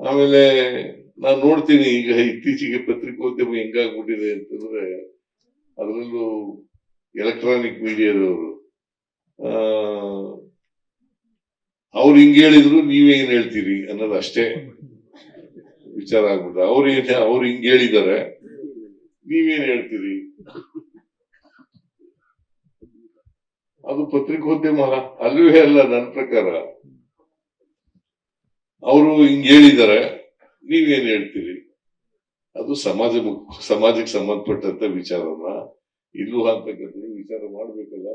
ಆಮೇಲೆ ನಾನು ನೋಡ್ತೀನಿ ಈಗ ಇತ್ತೀಚೆಗೆ ಪತ್ರಿಕೋದ್ಯಮ ಹೆಂಗಾಗ್ಬಿಟ್ಟಿದೆ ಅಂತಂದ್ರೆ ಅದರಲ್ಲೂ ಎಲೆಕ್ಟ್ರಾನಿಕ್ ಮೀಡಿಯಾದವರು ಅವ್ರು ಹಿಂಗ್ ಹೇಳಿದ್ರು ನೀವೇನ್ ಹೇಳ್ತೀರಿ ಅನ್ನೋದು ಅಷ್ಟೇ ವಿಚಾರ ಆಗ್ಬಿಟ್ಟು ಅವ್ರು ಏನ್ ಅವ್ರು ಹಿಂಗ್ ಹೇಳಿದ್ದಾರೆ ನೀವೇನ್ ಹೇಳ್ತೀರಿ? ಅದು ಪತ್ರಿಕೋದ್ಯಮ ಅಲ್ವೇ ಅಲ್ಲ ನನ್ನ ಪ್ರಕಾರ. ಅವರು ಹಿಂಗ್ ಹೇಳಿದಾರೆ, ನೀವೇನ್ ಹೇಳ್ತೀರಿ? ಅದು ಸಮಾಜ ಸಮಾಜಕ್ಕೆ ಸಂಬಂಧಪಟ್ಟಂತ ವಿಚಾರನ. ಇಲ್ಲೂ ಅಂತಕ್ಕಂಥ ವಿಚಾರ ಮಾಡ್ಬೇಕಲ್ಲ.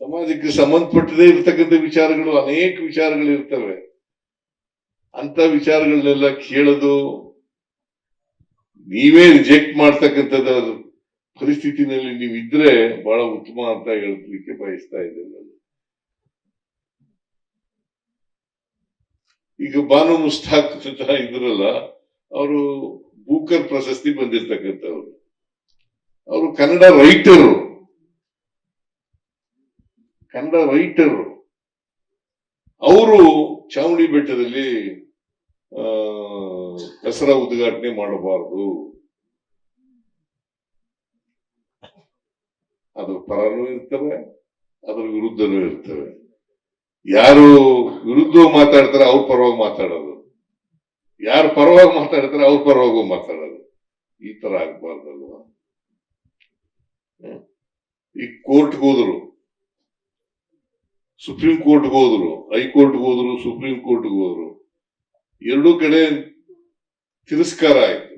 ಸಮಾಜಕ್ಕೆ ಸಂಬಂಧಪಟ್ಟದೇ ಇರ್ತಕ್ಕಂಥ ವಿಚಾರಗಳು ಅನೇಕ ವಿಚಾರಗಳು ಇರ್ತವೆ ಅಂತ ವಿಚಾರಗಳನ್ನೆಲ್ಲ ಕೇಳೋದು, ನೀವೇ ರಿಜೆಕ್ಟ್ ಮಾಡ್ತಕ್ಕಂಥದ್ದು ಪರಿಸ್ಥಿತಿನಲ್ಲಿ ನೀವಿದ್ರೆ ಬಹಳ ಉತ್ತಮ ಅಂತ ಹೇಳಲಿಕ್ಕೆ ಬಯಸ್ತಾ ಇದ್ದೇನೆ ನಾನು ಈಗ ಬಾನು ಮುಸ್ತಾಕ್ ಇದ್ರಲ್ಲ, ಅವರು ಬೂಕರ್ ಪ್ರಶಸ್ತಿ ಬಂದಿರ್ತಕ್ಕಂಥವ್ರು. ಅವರು ಕನ್ನಡ ರೈಟರು. ಕನ್ನಡ ರೈಟರು. ಅವರು ಚಾವಣಿ ಬೆಟ್ಟದಲ್ಲಿ ದಸರಾ ಉದ್ಘಾಟನೆ ಮಾಡಬಾರದು. ಅದ್ರ ಪರನೂ ಇರ್ತವೆ, ಅದ್ರ ವಿರುದ್ಧನೂ ಇರ್ತವೆ. ಯಾರು ವಿರುದ್ಧ ಮಾತಾಡ್ತಾರೆ ಅವ್ರ ಪರವಾಗಿ ಮಾತಾಡೋದು. ಯಾರು ಪರವಾಗಿ ಮಾತಾಡ್ತಾರೆ ಅವ್ರ ಪರವಾಗೂ ಮಾತಾಡೋದು. ಈ ತರ ಆಗ್ಬಾರ್ದಲ್ವಾ. ಈ ಕೋರ್ಟ್ಗೆ ಹೋದ್ರು ಸುಪ್ರೀಂ ಕೋರ್ಟ್ಗೆ ಹೋದ್ರು ಹೈಕೋರ್ಟ್ಗೆ ಹೋದ್ರು ಸುಪ್ರೀಂ ಕೋರ್ಟ್ಗೆ ಹೋದ್ರು, ಎರಡೂ ಕಡೆ ತಿರಸ್ಕಾರ ಆಯ್ತು.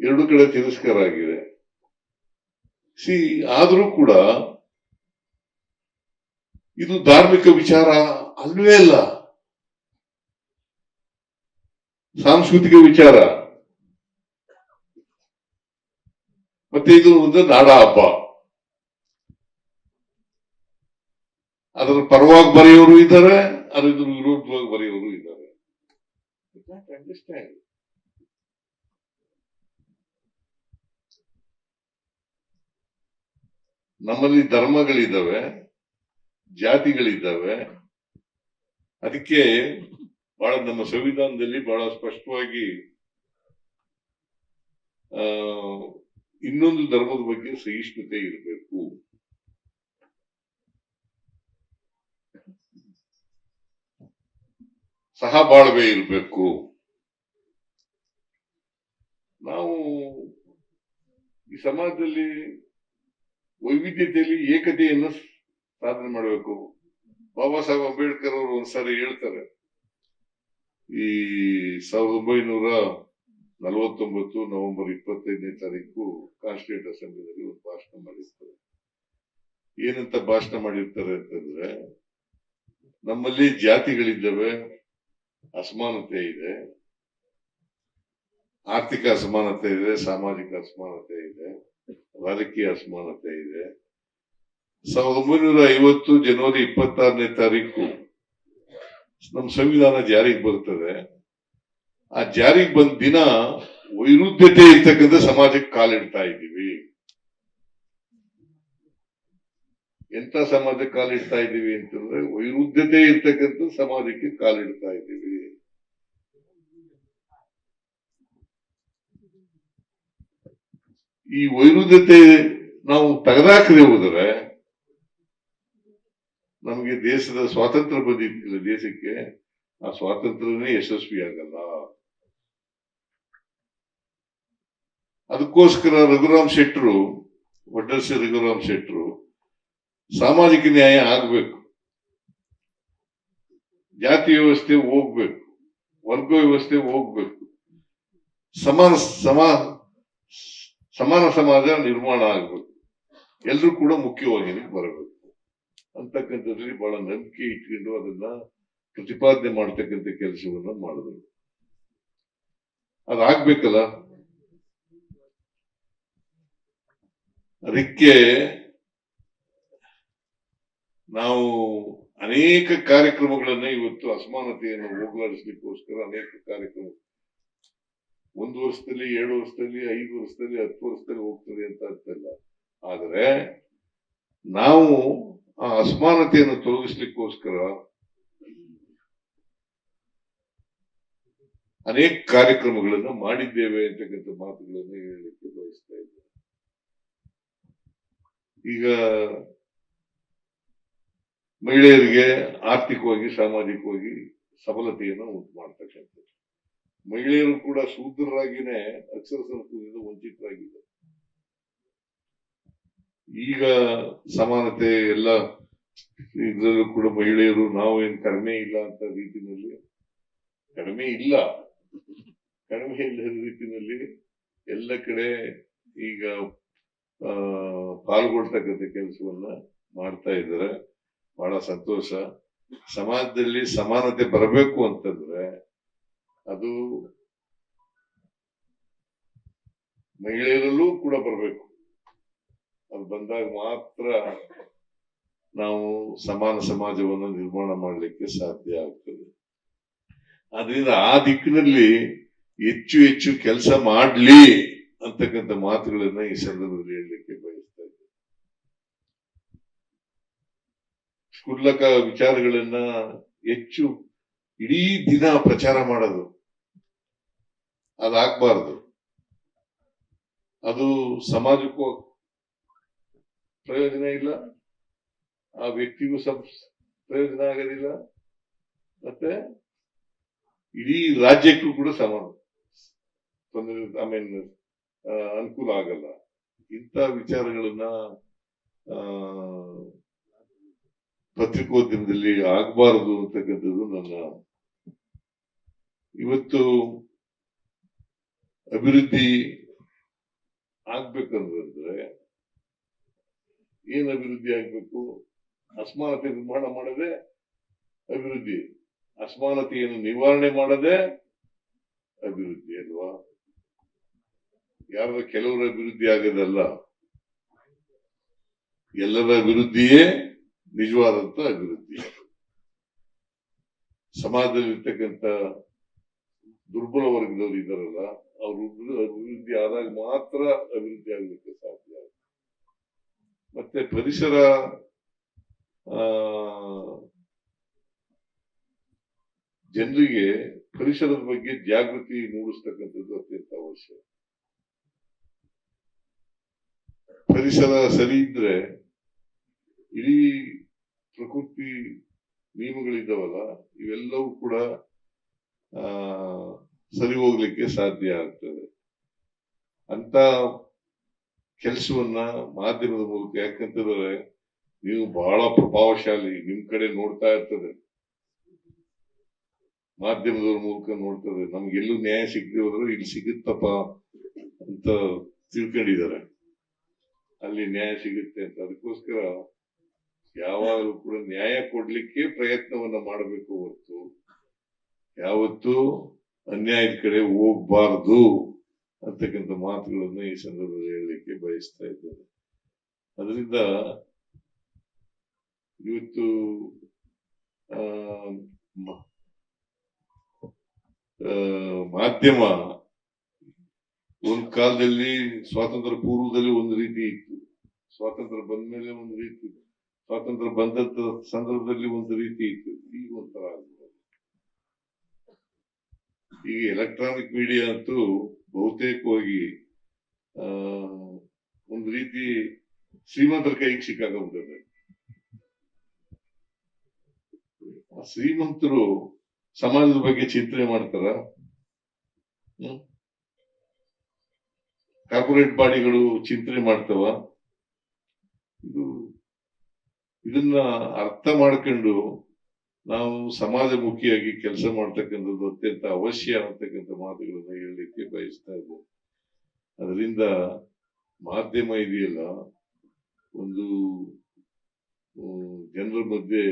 ಎರಡು ಕಡೆ ತಿರಸ್ಕಾರ ಆಗಿದೆ. ಸಿ ಆದರೂ ಕೂಡ ಇದು ಧಾರ್ಮಿಕ ವಿಚಾರ ಅಲ್ವೇ ಅಲ್ಲ. ಸಾಂಸ್ಕೃತಿಕ ವಿಚಾರ. ಮತ್ತೆ ಇದು ಒಂದು ನಾಡ ಹಬ್ಬ. ಅದರ ಪರವಾಗಿ ಬರೆಯೋರು ಇದ್ದಾರೆ, ಅದ್ರ ವಿರೋಧವಾಗಿ ಬರೆಯೋರು ಇದ್ದಾರೆ. ನಮ್ಮಲ್ಲಿ ಧರ್ಮಗಳಿದ್ದಾವೆ, ಜಾತಿಗಳಿದ್ದಾವೆ. ಅದಕ್ಕೆ ಬಹಳ ನಮ್ಮ ಸಂವಿಧಾನದಲ್ಲಿ ಬಹಳ ಸ್ಪಷ್ಟವಾಗಿ, ಆ, ಇನ್ನೊಂದು ಧರ್ಮದ ಬಗ್ಗೆ ಸಹಿಷ್ಣುತೆ ಇರಬೇಕು. ಸಹ ಬಾಳ್ವೆ ಇರಬೇಕು. ನಾವು ಈ ಸಮಾಜದಲ್ಲಿ ವೈವಿಧ್ಯತೆಯಲ್ಲಿ ಏಕತೆಯನ್ನು ಸಾಧನೆ ಮಾಡಬೇಕು. ಬಾಬಾ ಸಾಹೇಬ್ ಅಂಬೇಡ್ಕರ್ ಅವರು ಒಂದ್ಸಾರಿ ಹೇಳ್ತಾರೆ, ಈ ಸಾವಿರದ ಒಂಬೈನೂರ ನಲವತ್ತೊಂಬತ್ತು ನವೆಂಬರ್ ಇಪ್ಪತ್ತೈದನೇ ತಾರೀಕು ಕಾನ್ಸ್ಟಿಟ್ಯೂಟ್ ಅಸೆಂಬ್ಲಿನಲ್ಲಿ ಒಂದು ಭಾಷಣ ಮಾಡಿರ್ತಾರೆ. ಏನಂತ ಭಾಷಣ ಮಾಡಿರ್ತಾರೆ ಅಂತಂದ್ರೆ, ನಮ್ಮಲ್ಲಿ ಜಾತಿಗಳಿದ್ದಾವೆ, ಅಸಮಾನತೆ ಇದೆ, ಆರ್ಥಿಕ ಅಸಮಾನತೆ ಇದೆ, ಸಾಮಾಜಿಕ ಅಸಮಾನತೆ ಇದೆ ರಾಜಕೀಯ ಅಸಮಾನತೆ ಇದೆ. ಸಾವಿರದ ಒಂಬೈನೂರ ಐವತ್ತು ಜನವರಿ ಇಪ್ಪತ್ತಾರನೇ ತಾರೀಕು ನಮ್ಮ ಸಂವಿಧಾನ ಜಾರಿಗೆ ಬರ್ತದೆ. ಆ ಜಾರಿಗೆ ಬಂದ ದಿನ ವೈರುಧ್ಯತೆ ಇರ್ತಕ್ಕಂಥ ಸಮಾಜಕ್ಕೆ ಕಾಲಿಡ್ತಾ ಇದ್ದೀವಿ. ಎಂತ ಸಮಾಜಕ್ಕೆ ಕಾಲಿಡ್ತಾ ಇದ್ದೀವಿ ಅಂತಂದ್ರೆ ವೈರುಧ್ಯತೆ ಇರ್ತಕ್ಕಂಥ ಸಮಾಜಕ್ಕೆ ಕಾಲಿಡ್ತಾ ಇದ್ದೀವಿ. ಈ ವೈರುಧ್ಯತೆ ನಾವು ತೆಗೆದಾಕದೆ ಹೋದರೆ ನಮಗೆ ದೇಶದ ಸ್ವಾತಂತ್ರ್ಯ ಬಂದಿದ್ದಿಲ್ಲ ದೇಶಕ್ಕೆ ಆ ಸ್ವಾತಂತ್ರ್ಯನೇ ಯಶಸ್ವಿ ಆಗಲ್ಲ. ಅದಕ್ಕೋಸ್ಕರ ರಘುರಾಮ್ ಶೆಟ್ಟರು, ವಡ್ಡರ್ಸಿ ರಘುರಾಮ್ ಶೆಟ್ಟರು ಸಾಮಾಜಿಕ ನ್ಯಾಯ ಆಗ್ಬೇಕು. ಜಾತಿ ವ್ಯವಸ್ಥೆ ಹೋಗ್ಬೇಕು. ವರ್ಗ ವ್ಯವಸ್ಥೆ ಹೋಗ್ಬೇಕು. ಸಮಾನ, ಸಮಾ ಸಮಾನ ಸಮಾಜ ನಿರ್ಮಾಣ ಆಗಬೇಕು. ಎಲ್ಲರೂ ಕೂಡ ಮುಖ್ಯವಾಹಿನಿಗೆ ಬರಬೇಕು. ಅಂತಕ್ಕಂಥದ್ರಲ್ಲಿ ಬಹಳ ನಂಬಿಕೆ ಇಟ್ಕೊಂಡು ಅದನ್ನ ಪ್ರತಿಪಾದನೆ ಮಾಡ್ತಕ್ಕಂಥ ಕೆಲಸವನ್ನ ಮಾಡಿದ್ರು ಅದಾಗ್ಬೇಕಲ್ಲ? ಅದಕ್ಕೆ ನಾವು ಅನೇಕ ಕಾರ್ಯಕ್ರಮಗಳನ್ನ ಇವತ್ತು ಅಸಮಾನತೆಯನ್ನು ಹೋಗಲಾಡಿಸ್ಲಿಕ್ಕೋಸ್ಕರ ಅನೇಕ ಕಾರ್ಯಕ್ರಮ ಒಂದು ವರ್ಷದಲ್ಲಿ ಏಳು ವರ್ಷದಲ್ಲಿ, ಐದು ವರ್ಷದಲ್ಲಿ, ಹತ್ತು ವರ್ಷದಲ್ಲಿ ಹೋಗ್ತದೆ ಅಂತ ಅರ್ಥಲ್ಲ ಆದ್ರೆ ನಾವು ಆ ಅಸಮಾನತೆಯನ್ನು ತೊಲಗಿಸ್ಲಿಕ್ಕೋಸ್ಕರ ಅನೇಕ ಕಾರ್ಯಕ್ರಮಗಳನ್ನು ಮಾಡಿದ್ದೇವೆ ಅಂತಕ್ಕಂಥ ಮಾತುಗಳನ್ನು ಹೇಳಲಿಕ್ಕೆ ಬಯಸ್ತಾ ಇದ್ದೇನೆ. ಈಗ ಮಹಿಳೆಯರಿಗೆ ಆರ್ಥಿಕವಾಗಿ, ಸಾಮಾಜಿಕವಾಗಿ ಸಬಲತೆಯನ್ನು ಉಂಟು ಮಾಡ್ತಕ್ಕಂಥದ್ದು. ಮಹಿಳೆಯರು ಕೂಡ ಶೂದ್ರರಾಗಿನೇ ಅಕ್ಷರ ಸಂಸ್ಕೃತಿಯಿಂದ ವಂಚಿತರಾಗಿದೆ ಈಗ ಸಮಾನತೆ ಎಲ್ಲ ಇದರಲ್ಲೂ ಕೂಡ ಮಹಿಳೆಯರು ನಾವು ಏನ್ ಕಡಿಮೆ ಇಲ್ಲ ಅಂತ ರೀತಿನಲ್ಲಿ, ಕಡಿಮೆ ಇಲ್ಲ, ಕಡಿಮೆ ಇಲ್ಲದ ರೀತಿನಲ್ಲಿ ಎಲ್ಲ ಕಡೆ ಈಗ, ಆ, ಪಾಲ್ಗೊಳ್ತಕ್ಕಂಥ ಕೆಲಸವನ್ನ ಮಾಡ್ತಾ ಇದ್ದಾರೆ. ಬಹಳ ಸಂತೋಷ. ಸಮಾಜದಲ್ಲಿ ಸಮಾನತೆ ಬರಬೇಕು ಅಂತಂದ್ರೆ ಅದು ಮಹಿಳೆಯರಲ್ಲೂ ಕೂಡ ಬರಬೇಕು. ಅದು ಬಂದಾಗ ಮಾತ್ರ ನಾವು ಸಮಾನ ಸಮಾಜವನ್ನು ನಿರ್ಮಾಣ ಮಾಡಲಿಕ್ಕೆ ಸಾಧ್ಯ ಆಗ್ತದೆ. ಆದ್ರಿಂದ ಆ ದಿಕ್ಕಿನಲ್ಲಿ ಹೆಚ್ಚು ಹೆಚ್ಚು ಕೆಲಸ ಮಾಡ್ಲಿ ಅಂತಕ್ಕಂಥ ಮಾತುಗಳನ್ನ ಈ ಸಂದರ್ಭದಲ್ಲಿ ಹೇಳಲಿಕ್ಕೆ ಬಯಸ್ತಾ ಇದ್ದೇನೆ. ಕ್ಷುಲ್ಲಕ ವಿಚಾರಗಳನ್ನ ಹೆಚ್ಚು ಇಡೀ ದಿನ ಪ್ರಚಾರ ಮಾಡೋದು ಅದಾಗಬಾರ್ದು ಅದು ಸಮಾಜಕ್ಕೂ ಪ್ರಯೋಜನ ಇಲ್ಲ. ಆ ವ್ಯಕ್ತಿಗೂ ಸಬ್ ಪ್ರಯೋಜನ ಆಗೋದಿಲ್ಲ. ಮತ್ತೆ ಇಡೀ ರಾಜ್ಯಕ್ಕೂ ಕೂಡ ಸಮಾನ ತೊಂದರೆ ಐ ಮೀನ್ ಅನುಕೂಲ ಆಗಲ್ಲ. ಇಂಥ ವಿಚಾರಗಳನ್ನ ಪತ್ರಿಕೋದ್ಯಮದಲ್ಲಿ ಆಗಬಾರದು ಅಂತಕ್ಕಂಥದ್ದು ನನ್ನ ಇವತ್ತು ಅಭಿವೃದ್ಧಿ ಆಗ್ಬೇಕಂದ್ರೆ ಏನ್ ಅಭಿವೃದ್ಧಿ ಆಗ್ಬೇಕು? ಅಸಮಾನತೆ ನಿರ್ಮಾಣ ಮಾಡದೆ ಅಭಿವೃದ್ಧಿ. ಅಸಮಾನತೆಯನ್ನು ನಿವಾರಣೆ ಮಾಡದೆ ಅಭಿವೃದ್ಧಿ ಅಲ್ವಾ? ಯಾರ ಕೆಲವರ ಅಭಿವೃದ್ಧಿ ಆಗದಲ್ಲ? ಎಲ್ಲರ ಅಭಿವೃದ್ಧಿಯೇ ನಿಜವಾದಂತ ಅಭಿವೃದ್ಧಿ. ಸಮಾಜದಲ್ಲಿರ್ತಕ್ಕಂಥ ದುರ್ಬಲ ವರ್ಗದವರು ಇದಾರಲ್ಲ ಅವರು ಅಭಿವೃದ್ಧಿ ಆದಾಗ ಮಾತ್ರ ಅಭಿವೃದ್ಧಿ ಆಗಲಿಕ್ಕೆ ಸಾಧ್ಯ. ಮತ್ತೆ ಪರಿಸರ ಜನರಿಗೆ ಪರಿಸರದ ಬಗ್ಗೆ ಜಾಗೃತಿ ಮೂಡಿಸ್ತಕ್ಕಂಥದ್ದು ಅತ್ಯಂತ ಅವಶ್ಯ ಪರಿಸರ ಸರಿ ಇದ್ರೆ ಇಡೀ ಪ್ರಕೃತಿ ನಿಯಮಗಳಿದ್ದಾವಲ್ಲ, ಇವೆಲ್ಲವೂ ಕೂಡ ಸರಿ ಹೋಗ್ಲಿಕ್ಕೆ ಸಾಧ್ಯ ಆಗ್ತದೆ. ಅಂತ ಕೆಲಸವನ್ನ ಮಾಧ್ಯಮದ ಮೂಲಕ ಯಾಕಂತಂದ್ರೆ ನೀವು ಬಹಳ ಪ್ರಭಾವಶಾಲಿ ನಿಮ್ ಕಡೆ ನೋಡ್ತಾ ಇರ್ತದೆ. ಮಾಧ್ಯಮದವ್ರ ಮೂಲಕ ನೋಡ್ತದೆ. ನಮ್ಗೆ ಎಲ್ಲೂ ನ್ಯಾಯ ಸಿಗದೆ ಹೋದ್ರೆ ಇಲ್ಲಿ ಸಿಗುತ್ತಪ್ಪ ಅಂತ ತಿಳ್ಕೊಂಡಿದ್ದಾರೆ. ಅಲ್ಲಿ ನ್ಯಾಯ ಸಿಗುತ್ತೆ ಅಂತ. ಅದಕ್ಕೋಸ್ಕರ ಯಾವಾಗಲೂ ಕೂಡ ನ್ಯಾಯ ಕೊಡ್ಲಿಕ್ಕೆ ಪ್ರಯತ್ನವನ್ನ ಮಾಡಬೇಕು ಹೊರತು. ಯಾವತ್ತೂ ಅನ್ಯಾಯದ ಕಡೆ ಹೋಗ್ಬಾರ್ದು ಅಂತಕ್ಕಂಥ ಮಾತುಗಳನ್ನು ಈ ಸಂದರ್ಭದಲ್ಲಿ ಹೇಳಲಿಕ್ಕೆ ಬಯಸ್ತಾ ಇದ್ದಾರೆ ಅದರಿಂದ ಇವತ್ತು ಮಾಧ್ಯಮ ಒಂದ್ ಕಾಲದಲ್ಲಿ ಸ್ವಾತಂತ್ರ್ಯ ಪೂರ್ವದಲ್ಲಿ ಒಂದು ರೀತಿ ಇತ್ತು ಸ್ವಾತಂತ್ರ್ಯ ಬಂದ ಮೇಲೆ ಒಂದು ರೀತಿ. ಸ್ವಾತಂತ್ರ್ಯ ಬಂದಂತ ಸಂದರ್ಭದಲ್ಲಿ ಒಂದು ರೀತಿ ಇತ್ತು ಈಗ ಒಂಥರ ಆಗಿದೆ. ಈಗ ಎಲೆಕ್ಟ್ರಾನಿಕ್ ಮೀಡಿಯಾ ಅಂತೂ ಬಹುತೇಕವಾಗಿ ಒಂದು ರೀತಿ ಶ್ರೀಮಂತರ ಕೈಗೆ ಆ ಶ್ರೀಮಂತರು ಸಮಾಜದ ಬಗ್ಗೆ ಚಿಂತನೆ ಮಾಡ್ತಾರ. ಕಾರ್ಪೊರೇಟ್ ಬಾಡಿಗಳು ಚಿಂತನೆ ಮಾಡ್ತವ. ಇದು ಇದನ್ನ ಅರ್ಥ ಮಾಡ್ಕೊಂಡು ನಾವು ಸಮಾಜಮುಖಿಯಾಗಿ ಕೆಲಸ ಮಾಡ್ತಕ್ಕಂಥದ್ದು ಅತ್ಯಂತ ಅವಶ್ಯ ಅಂತಕ್ಕಂಥ ಮಾತುಗಳನ್ನ ಹೇಳಲಿಕ್ಕೆ ಬಯಸ್ತಾ ಇದ್ದೇನೆ. ಅದರಿಂದ ಮಾಧ್ಯಮ ಇದೆಯಲ್ಲ, ಒಂದು ಜನರ ಮಧ್ಯೆ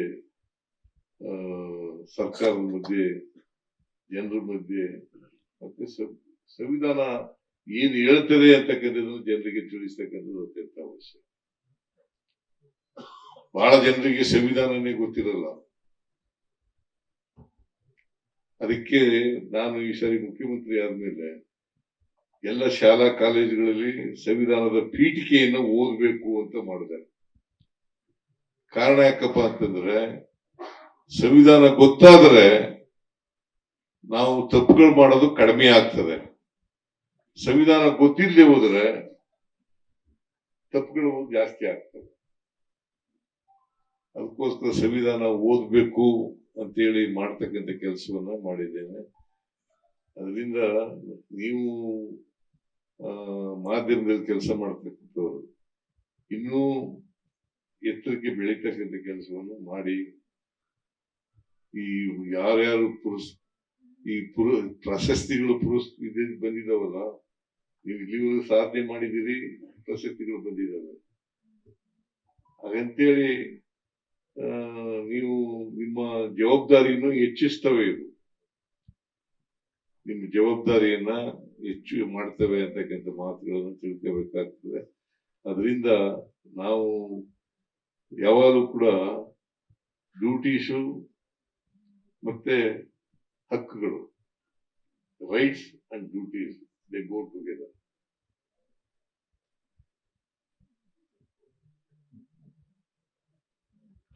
ಸರ್ಕಾರದ ಮಧ್ಯೆ, ಜನರ ಮಧ್ಯೆ, ಮತ್ತೆ ಸಂವಿಧಾನ ಏನ್ ಹೇಳ್ತದೆ ಅಂತಕ್ಕಂಥದ್ದು ಜನರಿಗೆ ತಿಳಿಸ್ತಕ್ಕಂಥದ್ದು ಅತ್ಯಂತ ಅವಶ್ಯ. ಬಹಳ ಜನರಿಗೆ ಸಂವಿಧಾನನೇ ಗೊತ್ತಿರಲ್ಲ. ಅದಕ್ಕೆ ನಾನು ಈ ಸಾರಿ ಮುಖ್ಯಮಂತ್ರಿ ಆದ್ಮೇಲೆ ಎಲ್ಲ ಶಾಲಾ ಕಾಲೇಜುಗಳಲ್ಲಿ ಸಂವಿಧಾನದ ಪೀಠಿಕೆಯನ್ನು ಓದಬೇಕು ಅಂತ ಮಾಡಿದೆ. ಕಾರಣ ಯಾಕಪ್ಪ ಅಂತಂದ್ರೆ ಸಂವಿಧಾನ ಗೊತ್ತಾದ್ರೆ ನಾವು ತಪ್ಪುಗಳು ಮಾಡೋದು ಕಡಿಮೆ ಆಗ್ತದೆ. ಸಂವಿಧಾನ ಗೊತ್ತಿಲ್ಲದೆ ಹೋದ್ರೆ ತಪ್ಪುಗಳು ಜಾಸ್ತಿ ಆಗ್ತದೆ ಅದಕ್ಕೋಸ್ಕರ ಸಂವಿಧಾನ ಓದ್ಬೇಕು ಅಂತೇಳಿ ಮಾಡ್ತಕ್ಕಂಥ ಕೆಲಸವನ್ನ ಮಾಡಿದ್ದೇನೆ. ಅದರಿಂದ ನೀವು ಮಾಧ್ಯಮದಲ್ಲಿ ಕೆಲಸ ಮಾಡ್ತಕ್ಕಂಥವ್ರು ಇನ್ನೂ ಎತ್ತರಕ್ಕೆ ಬೆಳೀತಕ್ಕಂಥ ಕೆಲಸವನ್ನು ಮಾಡಿ, ಈ ಯಾರ್ಯಾರು ಪುರಸ್, ಈ ಪುರ, ಪ್ರಶಸ್ತಿಗಳು ಪುರಸ್ ಬಂದಿದಾವಲ್ಲ, ನೀವು ಇಲ್ಲಿವರೆಗೂ ಸಾಧನೆ ಮಾಡಿದ್ದೀರಿ, ಪ್ರಶಸ್ತಿಗಳು ಬಂದಿದ್ದಾವೆ ಹಾಗಂತೇಳಿ ನೀವು ನಿಮ್ಮ ಜವಾಬ್ದಾರಿಯನ್ನು ಹೆಚ್ಚಿಸ್ತವೆ ಇವು. ನಿಮ್ಮ ಜವಾಬ್ದಾರಿಯನ್ನ ಹೆಚ್ಚು ಮಾಡ್ತವೆ ಅಂತಕ್ಕಂಥ ಮಾತುಗಳನ್ನು ತಿಳ್ಕೋಬೇಕಾಗ್ತದೆ. ಅದರಿಂದ ನಾವು ಯಾವಾಗಲೂ ಕೂಡ ಡ್ಯೂಟೀಸು ಮತ್ತೆ ಹಕ್ಕುಗಳು rights and duties they go together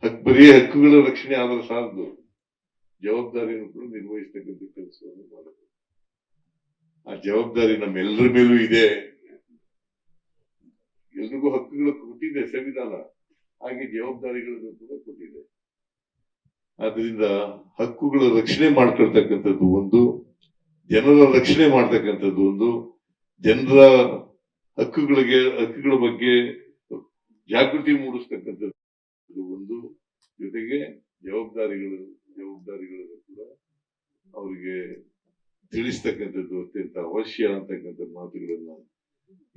ಹಕ್, ಬರೀ ಹಕ್ಕುಗಳ ರಕ್ಷಣೆ ಆದ್ರೆ ಸಾಲದು. ಜವಾಬ್ದಾರಿಯನ್ನು ಕೂಡ ನಿರ್ವಹಿಸ್ತಕ್ಕಂಥ ಕೆಲಸವನ್ನು ಮಾಡಬೇಕು. ಆ ಜವಾಬ್ದಾರಿ ನಮ್ಮೆಲ್ಲರ ಮೇಲೂ ಇದೆ. ಎಲ್ರಿಗೂ ಹಕ್ಕುಗಳು ಕೊಟ್ಟಿದೆ ಸಂವಿಧಾನ. ಹಾಗೆ ಜವಾಬ್ದಾರಿಗಳನ್ನು ಕೂಡ ಕೊಟ್ಟಿದೆ. ಆದ್ರಿಂದ ಹಕ್ಕುಗಳ ರಕ್ಷಣೆ ಮಾಡ್ಕೊಳ್ತಕ್ಕಂಥದ್ದು ಒಂದು, ಜನರ ರಕ್ಷಣೆ ಮಾಡ್ತಕ್ಕಂಥದ್ದು ಒಂದು, ಜನರ ಹಕ್ಕುಗಳಿಗೆ, ಹಕ್ಕುಗಳ ಬಗ್ಗೆ ಜಾಗೃತಿ ಮೂಡಿಸ್ತಕ್ಕಂಥದ್ದು ಒಂದು ಜೊತೆಗೆ ಜವಾಬ್ದಾರಿಗಳು, ಜವಾಬ್ದಾರಿಗಳನ್ನು ಕೂಡ ಅವರಿಗೆ ತಿಳಿಸ್ತಕ್ಕಂಥದ್ದು ಅತ್ಯಂತ ಅವಶ್ಯ ಅಂತಕ್ಕಂಥ ಮಾತುಗಳನ್ನ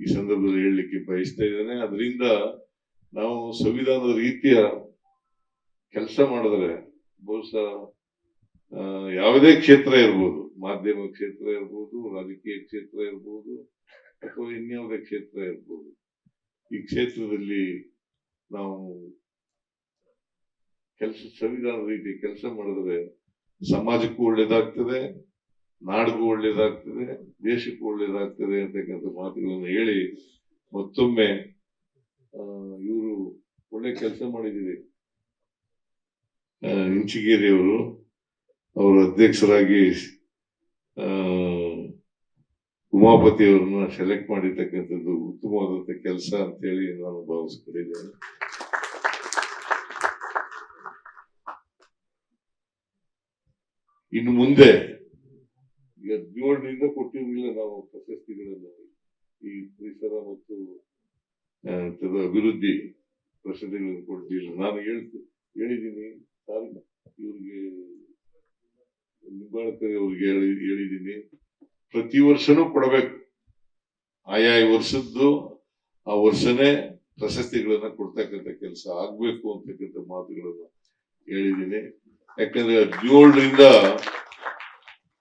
ಈ ಸಂದರ್ಭದಲ್ಲಿ ಹೇಳಲಿಕ್ಕೆ ಬಯಸ್ತಾ ಇದ್ದೇನೆ. ಅದರಿಂದ ನಾವು ಸಂವಿಧಾನದ ರೀತಿಯ ಕೆಲಸ ಮಾಡಿದ್ರೆ ಬಹುಶಃ ಯಾವುದೇ ಕ್ಷೇತ್ರ ಇರ್ಬೋದು, ಮಾಧ್ಯಮ ಕ್ಷೇತ್ರ ಇರ್ಬೋದು, ರಾಜಕೀಯ ಕ್ಷೇತ್ರ ಇರ್ಬೋದು, ಅಥವಾ ಇನ್ಯಾವುದೇ ಕ್ಷೇತ್ರ ಇರ್ಬೋದು, ಈ ಕ್ಷೇತ್ರದಲ್ಲಿ ನಾವು ಕೆಲಸ ಸಂವಿಧಾನ ರೀತಿ ಕೆಲಸ ಮಾಡಿದ್ರೆ ಸಮಾಜಕ್ಕೂ ಒಳ್ಳೇದಾಗ್ತದೆ, ನಾಡಿಗೂ ಒಳ್ಳೇದಾಗ್ತದೆ, ದೇಶಕ್ಕೂ ಒಳ್ಳೇದಾಗ್ತದೆ ಅಂತಕ್ಕಂಥ ಮಾತುಗಳನ್ನು ಹೇಳಿ ಮತ್ತೊಮ್ಮೆ ಇವರು ಒಳ್ಳೆ ಕೆಲಸ ಮಾಡಿದ್ದೀರಿ. ಇಂಚಿಗೇರಿಯವರು ಅವರ ಅಧ್ಯಕ್ಷರಾಗಿ ಉಮಾಪತಿ ಅವರನ್ನ ಸೆಲೆಕ್ಟ್ ಮಾಡಿರ್ತಕ್ಕಂಥದ್ದು ಉತ್ತಮವಾದಂತ ಕೆಲಸ ಅಂತೇಳಿ ನಾನು ಭಾವಿಸ್ಕೊಂಡಿದ್ದೇನೆ. ಇನ್ನು ಮುಂದೆ ಹದಿನೇಳರಿಂದ ಕೊಟ್ಟಿರಲಿಲ್ಲ ನಾವು ಪ್ರಶಸ್ತಿಗಳನ್ನು. ಈ ಪರಿಸರ ಮತ್ತು ಅಭಿವೃದ್ಧಿ ಪ್ರಶಸ್ತಿಗಳನ್ನು ಕೊಡ್ತಿಲ್ಲ ನಾನು ಹೇಳ್ತೀನಿ ಹೇಳಿದ್ದೀನಿ ಇವ್ರಿಗೆ ನಿಂಬಾಳ್ಕರ್ ಅವ್ರಿಗೆ ಹೇಳಿ, ಹೇಳಿದ್ದೀನಿ. ಪ್ರತಿ ವರ್ಷನೂ ಕೊಡಬೇಕು. ಆಯಾ ವರ್ಷದ್ದು ಆ ವರ್ಷನೇ ಪ್ರಶಸ್ತಿಗಳನ್ನ ಕೊಡ್ತಕ್ಕಂಥ ಕೆಲಸ ಆಗ್ಬೇಕು ಅಂತಕ್ಕಂಥ ಮಾತುಗಳನ್ನ ಹೇಳಿದ್ದೀನಿ. ಯಾಕಂದ್ರೆ ಹದಿನೇಳರಿಂದ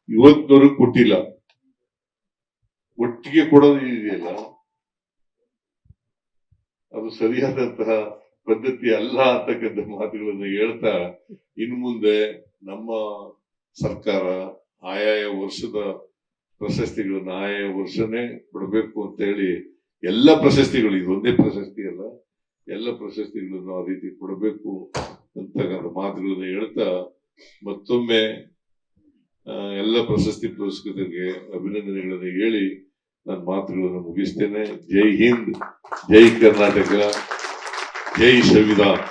ಇವತ್ತಿನವರೆಗೂ ಕೊಟ್ಟಿಲ್ಲ. ಒಟ್ಟಿಗೆ ಕೊಡೋದು ಇದೆಯಲ್ಲ ಅದು ಸರಿಯಾದಂತಹ ಪದ್ಧತಿ ಅಲ್ಲ ಅಂತಕ್ಕಂಥ ಮಾತುಗಳನ್ನು ಹೇಳ್ತಾ ಇನ್ನು ಮುಂದೆ ನಮ್ಮ ಸರ್ಕಾರ ಆಯಾಯ ವರ್ಷದ ಪ್ರಶಸ್ತಿಗಳನ್ನ ಆಯಾಯ ವರ್ಷನೇ ಕೊಡಬೇಕು ಅಂತ ಹೇಳಿ ಎಲ್ಲ ಪ್ರಶಸ್ತಿಗಳು, ಇದು ಒಂದೇ ಪ್ರಶಸ್ತಿ ಅಲ್ಲ, ಎಲ್ಲ ಪ್ರಶಸ್ತಿಗಳನ್ನು ಆ ರೀತಿ ಕೊಡಬೇಕು. ಅಂತಕ್ಕಂಥ ಮಾತುಗಳನ್ನು ಹೇಳ್ತಾ ಮತ್ತೊಮ್ಮೆ ಎಲ್ಲ ಪ್ರಶಸ್ತಿ ಪುರಸ್ಕೃತರಿಗೆ ಅಭಿನಂದನೆಗಳನ್ನು ಹೇಳಿ ನನ್ನ ಮಾತುಗಳನ್ನು ಮುಗಿಸ್ತೇನೆ. ಜೈ ಹಿಂದ್, ಜೈ ಕರ್ನಾಟಕ, ಜೈ ಸಂವಿಧಾನ್.